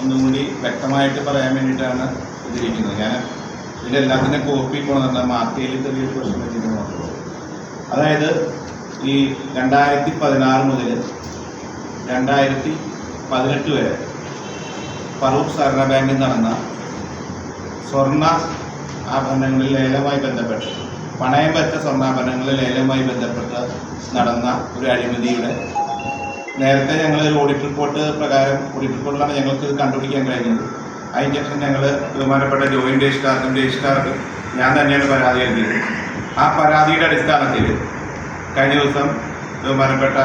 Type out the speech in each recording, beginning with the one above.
ഒന്നും കൂടി വ്യക്തമായിട്ട് പറയാൻ വേണ്ടിയിട്ടാണ് ഇതിരിക്കുന്നത് ഞാൻ ഇതിന്റെ എല്ലാത്തിന്റെ കോപ്പി കൊണ്ടുവന്ന മാർക്കയിൽ ചെറിയൊരു പ്രശ്നം വെച്ചിട്ട് മാത്രമേ അതായത് ഈ രണ്ടായിരത്തി പതിനാറ് മുതൽ രണ്ടായിരത്തി പതിനെട്ട് വരെ ഫറൂഖ് സഹകരണ ബാങ്കിൽ നടന്ന സ്വർണ ആഭരണങ്ങളിൽ ലേലവുമായി ബന്ധപ്പെട്ട് പണയം വെച്ച സ്വർണാഭരണങ്ങളിൽ ലേലവുമായി ബന്ധപ്പെട്ട് നടന്ന ഒരു അഴിമതിയുടെ നേരത്തെ ഞങ്ങൾ ഒരു ഓഡിറ്റ് റിപ്പോർട്ട് പ്രകാരം ഓഡിറ്റ് റിപ്പോർട്ടിലാണ് ഞങ്ങൾക്ക് കണ്ടുപിടിക്കാൻ കഴിഞ്ഞത്. അതിന് ശേഷം ഞങ്ങൾ ബഹുമാനപ്പെട്ട ജോയിന്റ് രജിസ്ട്രാർക്കും രജിസ്ട്രാർക്ക് ഞാൻ തന്നെയാണ് പരാതി നൽകിയത്. ആ പരാതിയുടെ അടിസ്ഥാനത്തിൽ കഴിഞ്ഞ ദിവസം ബഹുമാനപ്പെട്ട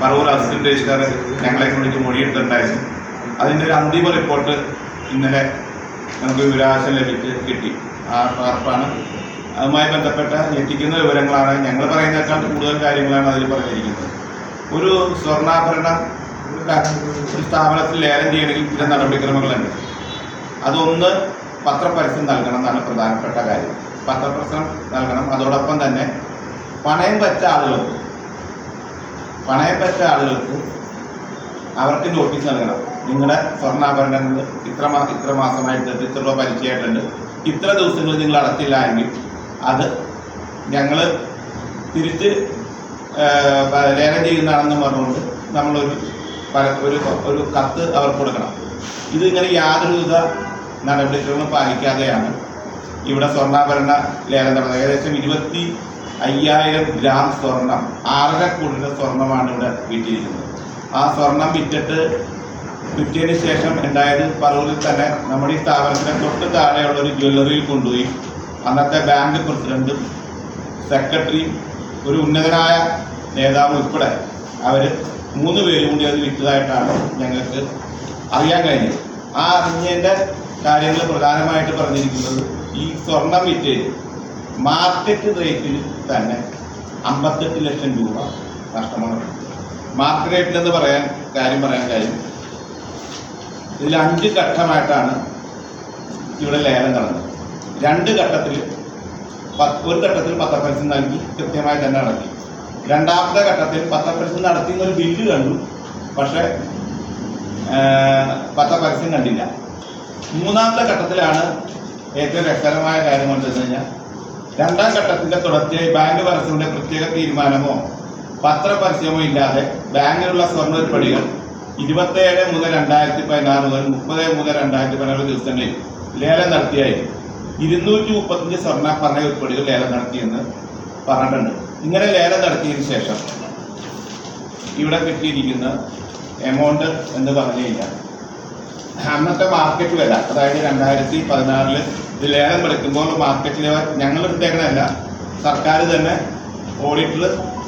പറവൂർ അസിസ്റ്റന്റ് രജിസ്ട്രാർ ഞങ്ങളെ വിളിച്ച് മൊഴിയെടുത്തിട്ടുണ്ടായിരുന്നു അതിന്റെ ഒരു അന്തിമ റിപ്പോർട്ട് ഇന്നലെ നമുക്ക് വിരാശം ലഭിച്ച് കിട്ടി. ആ പകർപ്പാണ് അതുമായി ബന്ധപ്പെട്ട ഞെട്ടിക്കുന്ന വിവരങ്ങളാണ് ഞങ്ങൾ പറയുന്നതിനേക്കാൾ കൂടുതൽ കാര്യങ്ങളാണ് അതിൽ പറഞ്ഞിരിക്കുന്നത്. ഒരു സ്വർണാഭരണം ഒരു സ്ഥാപനത്തിൽ ലേലം ചെയ്യണമെങ്കിൽ ചില നടപടിക്രമങ്ങളുണ്ട്. അതൊന്ന് പത്രപരസ്യം നൽകണം എന്നാണ് പ്രധാനപ്പെട്ട കാര്യം. പത്രപരസ്യം നൽകണം. അതോടൊപ്പം തന്നെ പണയം വെച്ച ആളുകൾക്ക് പണയം വെച്ച ആളുകൾക്ക് അവർക്ക് നോട്ടീസ് നൽകണം. നിങ്ങളുടെ സ്വർണാഭരണങ്ങൾ ഇത്ര മാ ഇത്ര മാസമായിട്ട് ഇത്ര രൂപ പലിശയായിട്ടുണ്ട്. ഇത്ര ദിവസങ്ങൾ നിങ്ങൾ അടച്ചില്ല എങ്കിൽ അത് ഞങ്ങൾ തിരിച്ച് ലേലം ചെയ്യുന്നതാണെന്ന് പറഞ്ഞുകൊണ്ട് നമ്മളൊരു ഒരു ഒരു കത്ത് അവർക്ക് കൊടുക്കണം. ഇത് ഇങ്ങനെ യാതൊരുവിധ നടപടികളും പാലിക്കാതെയാണ് ഇവിടെ സ്വർണാഭരണ ലേലം നടന്നത്. ഏകദേശം ഇരുപത്തി അയ്യായിരം ഗ്രാം സ്വർണം ആറര കോടിയുടെ സ്വർണമാണ് ഇവിടെ വിറ്റിരിക്കുന്നത്. ആ സ്വർണം വിറ്റിട്ട് വിറ്റതിന് ശേഷം ഉണ്ടായത് പറവൂരിൽ തന്നെ നമ്മുടെ ഈ സ്ഥാപനത്തിന് തൊട്ട് താഴെയുള്ള ഒരു ജ്വല്ലറിയിൽ കൊണ്ടുപോയി. അന്നത്തെ ബാങ്ക് പ്രസിഡന്റും സെക്രട്ടറിയും ഒരു ഉന്നതനായ നേതാവ് ഉൾപ്പെടെ അവർ മൂന്ന് പേരും കൂടി അത് വിറ്റതായിട്ടാണ് ഞങ്ങൾക്ക് അറിയാൻ കഴിഞ്ഞത്. ആ അറിഞ്ഞതിന്റെ കാര്യങ്ങൾ പ്രധാനമായിട്ട് പറഞ്ഞിരിക്കുന്നത് ഈ സ്വർണം വിറ്റ് മാർക്കറ്റ് റേറ്റിൽ തന്നെ അമ്പത്തെട്ട് ലക്ഷം രൂപ നഷ്ടമാണ്. മാർക്കറ്റ് റേറ്റിൽ എന്ന് പറയാൻ കാര്യം പറയാൻ കാര്യം ഇതിൽ അഞ്ച് ഘട്ടമായിട്ടാണ് ഇവിടെ ലേലം നടന്നത്. രണ്ട് ഘട്ടത്തിൽ ഒരു ഘട്ടത്തിൽ പത്രപരസ്യം നൽകി കൃത്യമായി തന്നെ നടത്തി. രണ്ടാമത്തെ ഘട്ടത്തിൽ പത്രപരസ്യം നടത്തി എന്നൊരു ബില്ല് കണ്ടു. പക്ഷേ പത്രപരസ്യം കണ്ടില്ല. മൂന്നാമത്തെ ഘട്ടത്തിലാണ് ഏറ്റവും രസകരമായ കാര്യം കൊണ്ടെന്ന് കഴിഞ്ഞാൽ രണ്ടാം ഘട്ടത്തിന്റെ തുടർച്ചയായി ബാങ്ക് പരസ്യങ്ങളുടെ പ്രത്യേക തീരുമാനമോ പത്രപരസ്യമോ ഇല്ലാതെ ബാങ്കിലുള്ള സ്വർണ ഉരുപ്പടികൾ ഇരുപത്തേഴ് മുതൽ രണ്ടായിരത്തി പതിനാറ് മുതൽ മുപ്പത് മുതൽ രണ്ടായിരത്തി പതിനാറ് ദിവസങ്ങളിൽ ലേലം നടത്തിയായി ഇരുന്നൂറ്റി മുപ്പത്തഞ്ച് സ്വർണ പറഞ്ഞ ഉൾപ്പെടികൾ ലേലം നടത്തിയെന്ന് പറഞ്ഞിട്ടുണ്ട്. ഇങ്ങനെ ലേലം നടത്തിയതിനു ശേഷം ഇവിടെ കിട്ടിയിരിക്കുന്ന എമൗണ്ട് എന്ന് പറഞ്ഞു കഴിഞ്ഞാൽ അന്നത്തെ മാർക്കറ്റ് വില അതായത് രണ്ടായിരത്തി പതിനാറിൽ ഇത് ലേലം എടുക്കുമ്പോൾ മാർക്കറ്റിലെ ഞങ്ങൾ എടുത്തേക്കണല്ല സർക്കാർ തന്നെ ഓഡിറ്റർ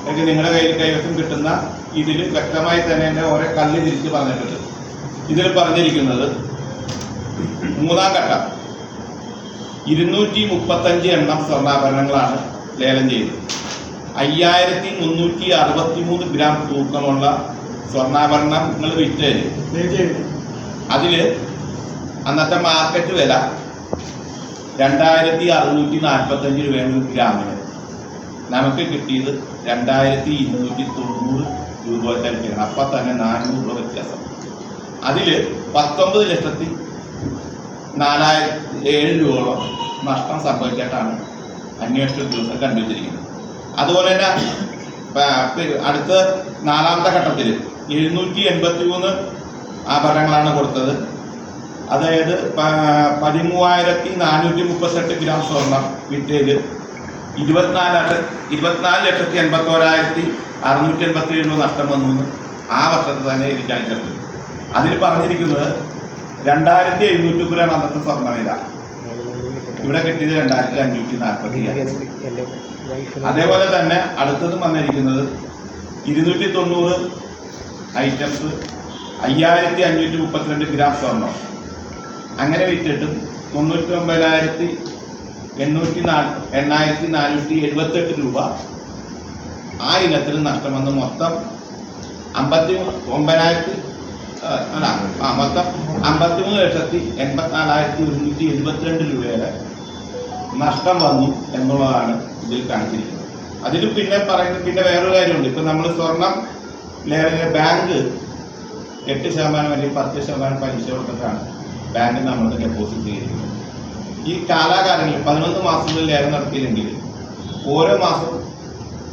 എനിക്ക് നിങ്ങളുടെ കയ്യിൽ കൈവശം കിട്ടുന്ന ഇതിൽ വ്യക്തമായി തന്നെ എന്റെ ഓരോ കല്ല് തിരിച്ച് പറഞ്ഞിട്ടുണ്ട്. ഇതിൽ പറഞ്ഞിരിക്കുന്നത് മൂന്നാം ഘട്ടം. ഇരുന്നൂറ്റി മുപ്പത്തഞ്ച് എണ്ണം സ്വർണാഭരണങ്ങളാണ് ലേലം ചെയ്തത്. അയ്യായിരത്തി മുന്നൂറ്റി അറുപത്തി മൂന്ന് ഗ്രാം തൂക്കമുള്ള സ്വർണാഭരണങ്ങൾ വിറ്റ് അതിൽ അന്നത്തെ മാർക്കറ്റ് വില രണ്ടായിരത്തി അറുന്നൂറ്റി നാൽപ്പത്തഞ്ച് രൂപയാണ് ഗ്രാമിന്. നമുക്ക് കിട്ടിയത് രണ്ടായിരത്തി ഇരുന്നൂറ്റി തൊണ്ണൂറ് രൂപ കിട്ടണം അപ്പം തന്നെ നാനൂറ് രൂപ വ്യത്യാസം. അതിൽ പത്തൊമ്പത് ലക്ഷത്തി നാലായിരത്തി ഏഴ് രൂപയോളം നഷ്ടം സംഭവിച്ചിട്ടാണ് അന്വേഷണ ഉദ്യോഗസ്ഥർ കണ്ടുവച്ചിരിക്കുന്നത്. അതുപോലെ തന്നെ അടുത്ത നാലാമത്തെ ഘട്ടത്തിൽ എഴുന്നൂറ്റി എൺപത്തി മൂന്ന് ആഭരണങ്ങളാണ് കൊടുത്തത്. അതായത് പതിമൂവായിരത്തി നാനൂറ്റി മുപ്പത്തെട്ട് ഗ്രാം സ്വർണം വിറ്റയിൽ ഇരുപത്തിനാല് ഇരുപത്തിനാല് ലക്ഷത്തി എൺപത്തോരായിരത്തി അറുന്നൂറ്റി എൺപത്തി ഏഴ് നഷ്ടം വന്നു ആ വർഷത്തെ തന്നെ ഇത് കാണിച്ചിട്ടുണ്ട് അതിൽ പറഞ്ഞിരിക്കുന്നത് രണ്ടായിരത്തി എഴുന്നൂറ്റി രൂപയാണ് അന്നത്തെ സ്വർണവില. ഇവിടെ കിട്ടിയത് രണ്ടായിരത്തി അഞ്ഞൂറ്റി നാൽപ്പത്തി അതേപോലെ തന്നെ അടുത്തതും വന്നിരിക്കുന്നത് ഇരുന്നൂറ്റി തൊണ്ണൂറ് ഐറ്റംസ് അയ്യായിരത്തി അഞ്ഞൂറ്റി മുപ്പത്തിരണ്ട് ഗ്രാം സ്വർണം അങ്ങനെ വിറ്റിട്ടും തൊണ്ണൂറ്റി ഒമ്പതിനായിരത്തി എണ്ണൂറ്റി നാ എണ്ണായിരത്തി നാനൂറ്റി എഴുപത്തെട്ട് രൂപ ആ ഇനത്തിൽ നഷ്ടം വന്ന് മൊത്തം അമ്പത്തി ഒമ്പതിനായിരത്തി അല്ല ആ മൊത്തം അമ്പത്തിമൂന്ന് ലക്ഷത്തി എൺപത്തിനാലായിരത്തി ഒരുന്നൂറ്റി എഴുപത്തിരണ്ട് രൂപയുടെ നഷ്ടം വന്നു എന്നുള്ളതാണ് ഇതിൽ കാണിച്ചിരിക്കുന്നത്. അതിൽ പിന്നെ പറയുന്നത് പിന്നെ വേറൊരു കാര്യമുണ്ട്. ഇപ്പം നമ്മൾ സ്വർണം ലേല ബാങ്ക് എട്ട് ശതമാനം അല്ലെങ്കിൽ പത്ത് ശതമാനം പലിശ കൊടുത്തിട്ടാണ് ബാങ്ക് നമ്മൾ ഡെപ്പോസിറ്റ് ചെയ്തിരിക്കുന്നത്. ഈ കാലാകാലങ്ങളിൽ പതിനൊന്ന് മാസങ്ങളിൽ ലേലം നടത്തിയില്ലെങ്കിൽ ഓരോ മാസവും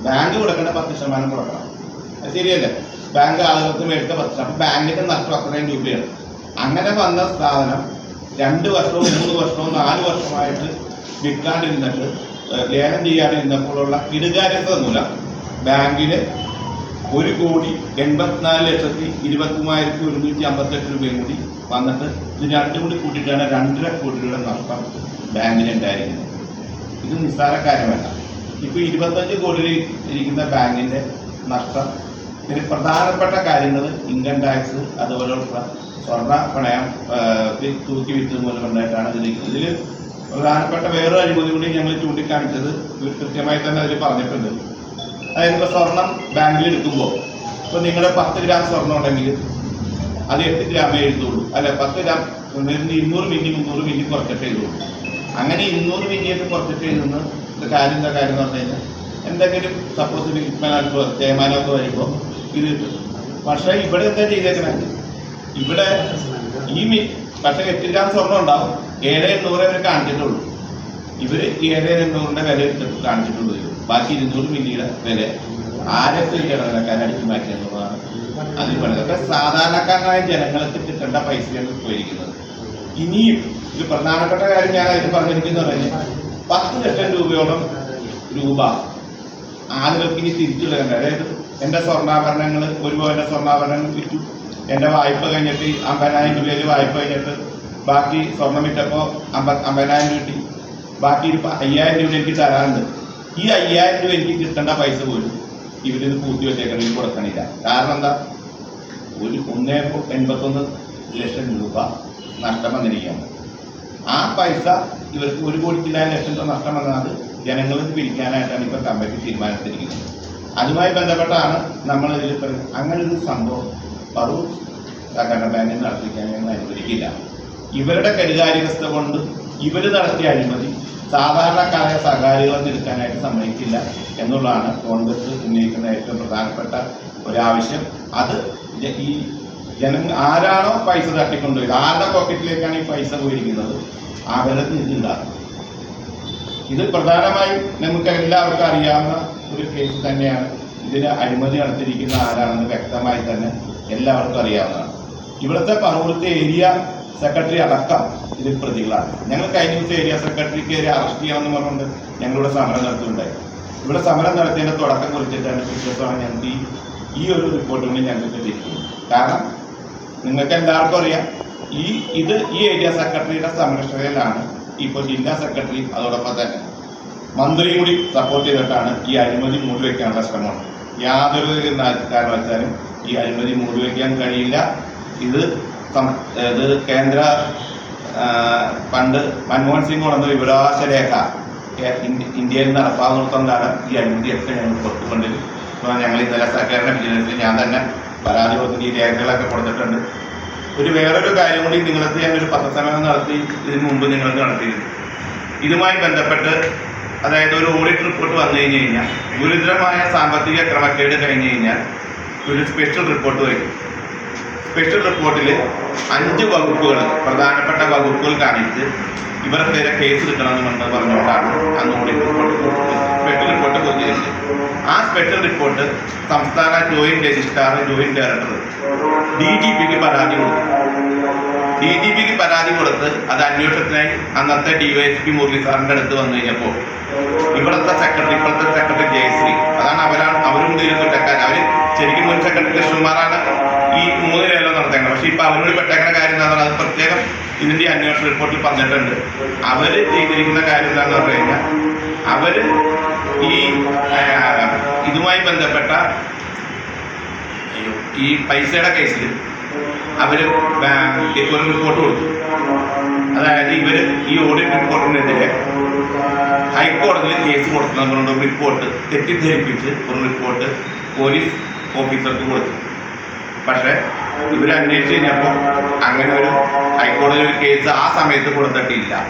ബാങ്ക് കൊടുക്കേണ്ട പത്ത് ശതമാനം കൊടുക്കണം. അത് ശരിയല്ലേ? ബാങ്ക് ആളുകൾക്ക് മേടിച്ച പത്ത് അപ്പൊ ബാങ്കിന്റെ നഷ്ടം അത്രയും രൂപയാണ്. അങ്ങനെ വന്ന സ്ഥാപനം രണ്ട് വർഷവും മൂന്ന് വർഷവും നാല് വർഷമായിട്ട് വിൽക്കാണ്ടിരുന്നിട്ട് ലേലം ചെയ്യാണ്ടിരുന്നപ്പോഴുള്ള കിടുകാര്യത്വ മൂലം ബാങ്കിന് ഒരു കോടി എൺപത്തിനാല് ലക്ഷത്തി ഇരുപത്തി മൂവായിരത്തി ഒരുന്നൂറ്റി അമ്പത്തെട്ട് രൂപയും കൂടി വന്നിട്ട് ഇത് രണ്ടും കൂടി കൂട്ടിയിട്ടാണ് രണ്ടര കോടി രൂപയുടെ നഷ്ടം ബാങ്കിന് ഉണ്ടായിരിക്കുന്നത് ഇത് നിസ്സാര കാര്യമല്ല ഇപ്പൊ ഇരുപത്തഞ്ച് കോടി ഇരിക്കുന്ന ബാങ്കിന്റെ നഷ്ടം ഇതിന് പ്രധാനപ്പെട്ട കാര്യങ്ങൾ ഇൻകം ടാക്സ് അതുപോലുള്ള സ്വർണ പണയം തൂക്കി വിറ്റത് മൂലം ഉണ്ടായിട്ടാണ് ഇതിൽ ഇതിൽ പ്രധാനപ്പെട്ട വേറൊരു അഴിമതി കൂടി ഞങ്ങൾ ചൂണ്ടിക്കാണിച്ചത് കൃത്യമായി തന്നെ അതിൽ പറഞ്ഞിട്ടുണ്ട്. അതായത് ഇപ്പോൾ സ്വർണം ബാങ്കിൽ എടുക്കുമ്പോൾ ഇപ്പോൾ നിങ്ങളുടെ പത്ത് ഗ്രാം സ്വർണം ഉണ്ടെങ്കിൽ അത് എട്ട് ഗ്രാമേ എഴുതുള്ളൂ. അല്ല പത്ത് ഗ്രാം ഇരുന്നൂറ് മില്ലി മുന്നൂറ് മില്ലി കുറച്ചിട്ട് എഴുതുള്ളൂ. അങ്ങനെ ഇരുന്നൂറ് മില്ലിയൊക്കെ കുറച്ചിട്ട് എഴുതുന്ന കാര്യം എന്താ കാര്യം എന്ന് പറഞ്ഞു കഴിഞ്ഞാൽ എന്തെങ്കിലും സപ്പോസ് തേയ്മാനമൊക്കെ വരുമ്പോൾ ഇത് പക്ഷേ ഇവിടെ എന്താ ചെയ്തേക്കണേ? ഇവിടെ ഈ മീൻ പക്ഷേ എട്ട് ഗ്രാം സ്വർണം ഉണ്ടാവും. ഏഴ് എണ്ണൂറ് അവർ കാണിച്ചിട്ടുള്ളൂ. ഇവർ ഏഴ് എണ്ണൂറിന്റെ വില എടുത്തിട്ട് കാണിച്ചിട്ടുള്ളൂ. ബാക്കി ഇരുന്നൂറ് മില്ലിയുടെ വില. ആരൊക്കെ ഇടനിലക്കാരെ അടിച്ചു മാറ്റി എന്നുള്ളതാണ് അതിൽ പറയുന്നത് സാധാരണക്കാരനായ ജനങ്ങൾക്ക് കിട്ടേണ്ട പൈസയാണ് പോയിരിക്കുന്നത്. ഇനിയും ഇത് പ്രധാനപ്പെട്ട കാര്യം ഞാൻ അതിൽ പറഞ്ഞിരിക്കുന്ന പറഞ്ഞാൽ പത്ത് ലക്ഷം രൂപയോളം രൂപ ആളുകൾക്ക് ഇനി തിരിച്ചു നൽകേണ്ട അതായത് എന്റെ സ്വർണാഭരണങ്ങൾ ഒരു പവന്റെ സ്വർണാഭരണങ്ങൾ വിറ്റു. എന്റെ വായ്പ കഴിഞ്ഞിട്ട് അമ്പതിനായിരം രൂപയിൽ വായ്പ കഴിഞ്ഞിട്ട് ബാക്കി സ്വർണം വിറ്റപ്പോൾ അമ്പ അമ്പതിനായിരം രൂപ കിട്ടി. ബാക്കി അയ്യായിരം രൂപ എനിക്ക് തരാറുണ്ട്. ഈ അയ്യായിരം രൂപ എനിക്ക് കിട്ടേണ്ട പൈസ പോലും ഇവരിത് പൂർത്തി വെച്ചേക്കണമെങ്കിൽ കൊടുക്കണില്ല. കാരണം എന്താ? ഒരു ഒന്നേ എൺപത്തൊന്ന് ലക്ഷം രൂപ നഷ്ടം വന്നിരിക്കുകയാണ്. ആ പൈസ ഇവർക്ക് ഒരു കോടിക്കില്ലായ ലക്ഷം രൂപ നഷ്ടം വന്നത് ജനങ്ങൾക്ക് പിരിക്കാനായിട്ടാണ് ഇപ്പൊ കമ്മിറ്റി തീരുമാനിച്ചിരിക്കുന്നത്. അതുമായി ബന്ധപ്പെട്ടാണ് നമ്മൾ ഇതിൽ പറയുന്നത് ഒരു സംഭവം പറൂർ സഹകരണ ബാങ്കിൽ നടത്തിക്കാൻ ഞങ്ങൾ അനുവദിക്കില്ല. ഇവരുടെ കരുകാര്യവസ്ഥ കൊണ്ട് ഇവർ നടത്തിയ അഴിമതി സാധാരണക്കാരെ സഹകാരികളെ നിൽക്കാനായിട്ട് സമ്മതിക്കില്ല എന്നുള്ളതാണ് കോൺഗ്രസ് ഉന്നയിക്കുന്ന ഏറ്റവും പ്രധാനപ്പെട്ട ഒരാവശ്യം. അത് ഈ ജന ആരാണോ പൈസ തട്ടിക്കൊണ്ടുപോയത് ആരുടെ പോക്കറ്റിലേക്കാണ് ഈ പൈസ പോയിരിക്കുന്നത്? അവരത് ഇതിണ്ടാകും ഇത് പ്രധാനമായും എല്ലാവർക്കും അറിയാവുന്ന ഒരു കേസ് തന്നെയാണ്. ഇതിന് അഴിമതി നടത്തിയിരിക്കുന്ന ആരാണെന്ന് വ്യക്തമായി തന്നെ എല്ലാവർക്കും അറിയാവുന്നതാണ്. ഇവിടുത്തെ പറവൂർത്തെ ഏരിയ സെക്രട്ടറി അടക്കം ഇതിൽ പ്രതികളാണ്. ഞങ്ങൾ കഴിഞ്ഞ ദിവസം ഏരിയ സെക്രട്ടറിക്ക് അറസ്റ്റ് ചെയ്യാമെന്ന് പറഞ്ഞുകൊണ്ട് ഞങ്ങളിവിടെ സമരം നടത്തുന്നുണ്ടായി ഇവിടെ സമരം നടത്തിയതിന്റെ തുടക്കം കുറിച്ചിട്ടാണ് വിശ്വാസമാണ് ഞങ്ങൾക്ക് ഈ ഈ ഒരു റിപ്പോർട്ട് ഞങ്ങൾക്ക് ലഭിക്കുന്നത്. കാരണം നിങ്ങൾക്ക് എല്ലാവർക്കും അറിയാം ഈ ഇത് ഈ ഏരിയ സെക്രട്ടറിയുടെ സംരക്ഷണയിലാണ്. ഇപ്പോൾ ജില്ലാ സെക്രട്ടറി അതോടൊപ്പം തന്നെ. മന്ത്രിയും കൂടി സപ്പോർട്ട് ചെയ്തിട്ടാണ് ഈ അഴിമതി മൂടിവെക്കാനുള്ള ശ്രമം. യാതൊരു കാരണവശാലും ഈ അഴിമതി മൂടിവെക്കാൻ കഴിയില്ല. ഇത് ഇത് കേന്ദ്ര പണ്ട് മൻമോഹൻ സിംഗ് കൊണ്ടുവന്ന വിവരാവകാശ രേഖ ഇന്ത്യയിൽ നടപ്പാകുന്നിടത്തോളം ഈ അഴിമതിയൊക്കെ ഞങ്ങൾ ഇപ്പോൾ ഞങ്ങൾ ഇന്നലെ സഹകരണ വിജിലൻസിൽ ഞാൻ തന്നെ പരാതി കൊടുത്തിട്ട് ഈ രേഖകളൊക്കെ കൊടുത്തിട്ടുണ്ട്. ഒരു വേറൊരു കാര്യം കൂടി നിങ്ങൾക്ക് ഞാൻ ഒരു പത്രസമ്മേളനം നടത്തി ഇതിനു മുമ്പ് നിങ്ങൾക്ക് നടത്തിയിരുന്നു. ഇതുമായി ബന്ധപ്പെട്ട് അതായത് ഒരു ഓഡിറ്റ് റിപ്പോർട്ട് വന്നു കഴിഞ്ഞു കഴിഞ്ഞാൽ ഗുരുതരമായ സാമ്പത്തിക ക്രമക്കേട് കഴിഞ്ഞ് കഴിഞ്ഞാൽ ഒരു സ്പെഷ്യൽ റിപ്പോർട്ട് വരും. സ്പെഷ്യൽ റിപ്പോർട്ടിൽ അഞ്ച് വകുപ്പുകൾ പ്രധാനപ്പെട്ട വകുപ്പുകൾ കാണിച്ച് ഇവർക്കെതിരെ കേസ് കിട്ടണമെന്ന് പറഞ്ഞുകൊണ്ടാണ് അന്ന് ഓഡിറ്റ് റിപ്പോർട്ട് സ്പെഷ്യൽ റിപ്പോർട്ട് കൊടുത്തിരുന്നത് ആ സ്പെഷ്യൽ റിപ്പോർട്ട് സംസ്ഥാന joint registrar joint director D G പിക്ക് പരാതി കൊടുത്തു. ഡി ജി പിക്ക് പരാതി കൊടുത്ത് അത് അന്വേഷണത്തിനായി അന്നത്തെ ഡിവൈഎസ്പി മുരളി സാറിന്റെ അടുത്ത് വന്നു കഴിഞ്ഞപ്പോൾ ഇവിടുത്തെ സെക്രട്ടറി ഇപ്പോഴത്തെ സെക്രട്ടറി ജയശ്രീ. അതാണ് അവരാണ് അവരും ഇതിൽ കുറ്റക്കാർ അവർ ശരിക്കും മുൻ സെക്രട്ടറി കൃഷ്ണകുമാറാണ് ഈ മൂന്ന് ലേലം നടത്തേണ്ടത് പക്ഷെ ഇപ്പൊ അവരോട് പെട്ടേക്കുന്ന കാര്യം എന്താ പറയുക അത് പ്രത്യേകം ഇതിന്റെ അന്വേഷണ റിപ്പോർട്ടിൽ പറഞ്ഞിട്ടുണ്ട്. അവർ ചെയ്തിരിക്കുന്ന കാര്യം എന്താണെന്ന് പറഞ്ഞു കഴിഞ്ഞാൽ അവർ ഈ ഇതുമായി ബന്ധപ്പെട്ട ഈ പൈസയുടെ കേസിൽ അവർ ബാ- ഒരു റിപ്പോർട്ട് കൊടുത്തു. അതായത് ഇവർ ഈ ഓഡിറ്റ് റിപ്പോർട്ടിനെതിരെ ഹൈക്കോടതിയിൽ കേസ് കൊടുക്കുന്നതുകൊണ്ട് ഒരു റിപ്പോർട്ട് തെറ്റിദ്ധരിപ്പിച്ച് ഒരു റിപ്പോർട്ട് പോലീസ് ഓഫീസർക്ക് കൊടുത്തു. പക്ഷേ ഇവർ അന്വേഷിച്ച് കഴിഞ്ഞപ്പോൾ അങ്ങനെ ഒരു ഹൈക്കോടതി ഒരു കേസ് ആ സമയത്ത് കൊടുത്തിട്ടില്ല.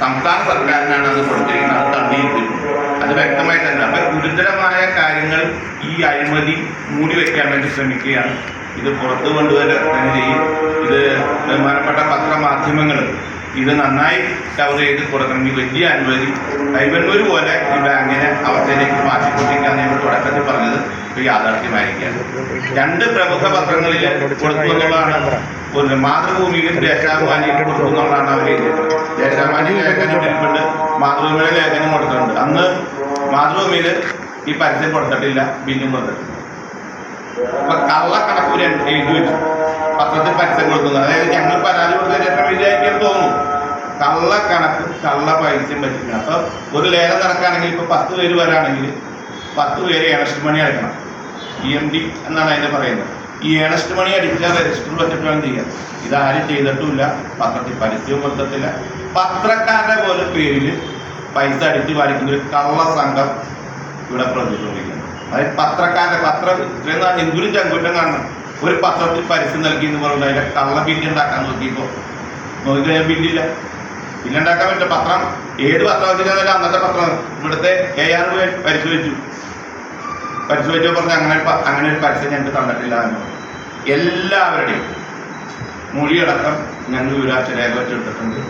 സംസ്ഥാന സർക്കാരിനാണ് അത് കൊടുത്തിരിക്കുന്നത്. അത് തള്ളിയിട്ടില്ല അത് വ്യക്തമായി തന്നെ അപ്പം ഗുരുതരമായ കാര്യങ്ങൾ ഈ അഴിമതി മൂടി വയ്ക്കാൻ വേണ്ടി ശ്രമിക്കുകയാണ്. ഇത് പുറത്തു കൊണ്ടുവരാൻ തന്നെ ചെയ്യും ഇത് ബഹുമാനപ്പെട്ട പത്രമാധ്യമങ്ങൾ ഇത് നന്നായി കവർ ചെയ്ത് കൊടുക്കണമെങ്കിൽ വലിയ അനുമതി കൈവന്നൂർ പോലെ ഈ ബാങ്കിനെ അവസ്ഥയിലേക്ക് മാറ്റിക്കൊണ്ടിരിക്കുകയാണ് ഞങ്ങൾ തുടക്കത്തിൽ പറഞ്ഞത്. യാഥാർത്ഥ്യമായിരിക്കുകയാണ്. രണ്ട് പ്രമുഖ പത്രങ്ങളിൽ കൊടുക്കുന്നുള്ളതാണ് ദേശാഭിമാനിയും കൊടുത്തു എന്നുള്ളതാണ് അവർ ദേശാഭിമാനി ലേഖനം കൊടുക്കുന്നുണ്ട് മാതൃഭൂമിയുടെ ലേഖനം കൊടുത്തിട്ടുണ്ട്. അന്ന് മാതൃഭൂമിയിൽ ഈ പരസ്യം കൊടുത്തിട്ടില്ല ബില്ലും കൊടുത്തിട്ടില്ല. അപ്പൊ കള്ളക്കണക്ക് ഒരു എഴുതി പത്രത്തിൽ പരസ്യം കൊടുക്കുന്നത് അതായത് ഞങ്ങൾ പരാതി കൊടുത്ത ശേഷം വിചാരിക്കാൻ തോന്നുന്നു. കള്ളക്കണക്ക് കള്ള പൈസയും പറ്റില്ല അപ്പൊ ഒരു ലേലം നടക്കുകയാണെങ്കിൽ ഇപ്പൊ പത്ത് പേര് വരാണെങ്കിൽ പത്ത് പേര് ഏണസ്റ്റ് മണി അടക്കണം ഇ എം ഡി എന്നാണ് അതിനെ പറയുന്നത്. ഈ ഏണസ്റ്റ് മണി അടിച്ചാൽ രജിസ്റ്റർ പറ്റിട്ടാണ് ചെയ്യാം. ഇതാരും ചെയ്തിട്ടുമില്ല. പത്രത്തിൽ പരസ്യവും കൊടുത്തിട്ടില്ല. പത്രക്കാരുടെ പോലെ പേരിൽ പൈസ അടിച്ച് വാങ്ങിക്കുന്ന ഒരു കള്ള സംഘം ഇവിടെ പ്രവർത്തിച്ചുകൊണ്ടിരിക്കുന്നത് അതായത് പത്രക്കാരുടെ പത്രം ഇത്രയും എന്തൊരു ചങ്കുറ്റം കാണണം ഒരു പത്രത്തിൽ പരസ്യം നൽകി എന്ന് പറഞ്ഞു അതിന്റെ കള്ള ബില്ല് ഉണ്ടാക്കാൻ നോക്കിയപ്പോൾ നോക്കിക്കഴിഞ്ഞാൽ ബില്ലില്ല ബില്ലുണ്ടാക്കാൻ പറ്റില്ല പത്രം ഏത് പത്രം വെച്ചിട്ടാണെങ്കിലും അന്നത്തെ പത്രം ഇവിടുത്തെ കെ ആർ പരിശോധിച്ചു. പരിശോധിച്ചോ പറഞ്ഞ അങ്ങനെ അങ്ങനെ ഒരു പരസ്യം ഞങ്ങൾക്ക് തന്നിട്ടില്ല എന്ന് എല്ലാവരുടെയും മൊഴിയടക്കം ഞങ്ങൾ വിവരാശ രേഖ വെച്ചെടുത്തിട്ടുണ്ട്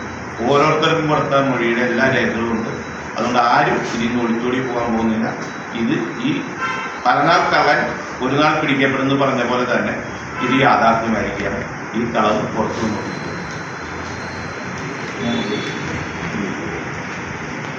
ഓരോരുത്തർക്കും കൊടുത്ത മൊഴിയുടെ എല്ലാ രേഖകളും ഉണ്ട്. അതുകൊണ്ട് ആരും ഇതിൽ നിന്ന് ഒളിച്ചോടി പോകാൻ പോകുന്നില്ല. ഇത് ഈ പലനാൾ കള്ളൻ ഒരു നാൾ പിടിക്കപ്പെടുന്നു പറഞ്ഞ പോലെ തന്നെ ഇത് യാഥാർത്ഥ്യമായിരിക്കുകയാണ്. ഈ കളവ് പുറത്തു വന്നുകൊണ്ടിരിക്കുന്നത്